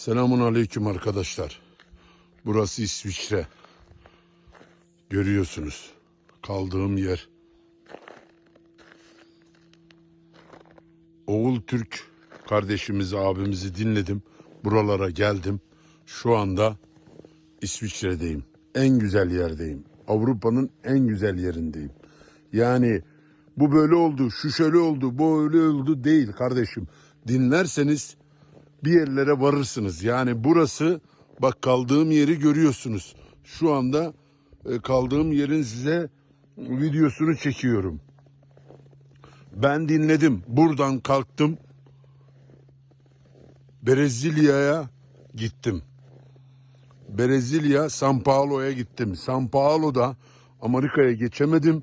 Selamun aleyküm arkadaşlar. Burası İsviçre. Görüyorsunuz. Kaldığım yer. Oğul Türk kardeşimizi, abimizi dinledim. Buralara geldim. Şu anda İsviçre'deyim. En güzel yerdeyim. Avrupa'nın en güzel yerindeyim. Yani bu böyle oldu, şu şöyle oldu, bu öyle oldu değil kardeşim. Dinlerseniz bir yerlere varırsınız. Yani burası bak kaldığım yeri görüyorsunuz. Şu anda e, kaldığım yerin size videosunu çekiyorum. Ben dinledim. Buradan kalktım. Brezilya'ya gittim. Brezilya, São Paulo'ya gittim. São Paulo'da Amerika'ya geçemedim.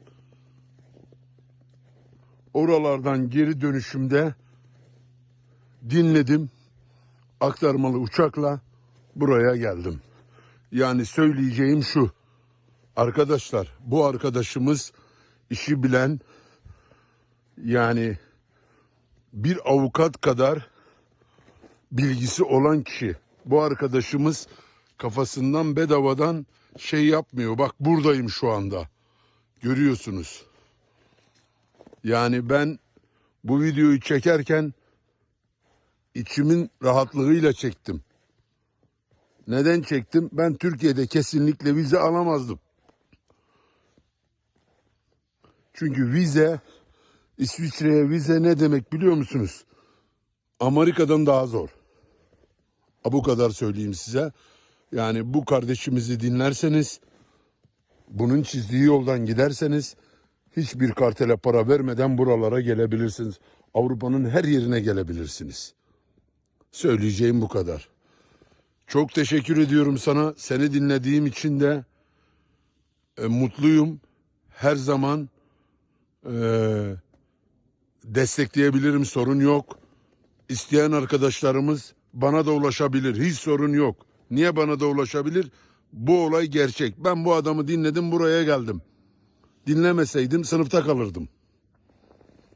Oralardan geri dönüşümde dinledim. Aktarmalı uçakla buraya geldim. Yani söyleyeceğim şu. Arkadaşlar bu arkadaşımız işi bilen yani bir avukat kadar bilgisi olan kişi. Bu arkadaşımız kafasından bedavadan şey yapmıyor. Bak buradayım şu anda. Görüyorsunuz. Yani ben bu videoyu çekerken içimin rahatlığıyla çektim. Neden çektim? Ben Türkiye'de kesinlikle vize alamazdım. Çünkü vize İsviçre'ye vize ne demek biliyor musunuz? Amerika'dan daha zor. Bu kadar söyleyeyim size. Yani bu kardeşimizi dinlerseniz, bunun çizdiği yoldan giderseniz hiçbir kartele para vermeden buralara gelebilirsiniz. Avrupa'nın her yerine gelebilirsiniz. Söyleyeceğim bu kadar. Çok teşekkür ediyorum sana. Seni dinlediğim için de e, mutluyum. Her zaman e, destekleyebilirim sorun yok. İsteyen arkadaşlarımız bana da ulaşabilir. Hiç sorun yok. Niye bana da ulaşabilir? Bu olay gerçek. Ben bu adamı dinledim buraya geldim. Dinlemeseydim sınıfta kalırdım.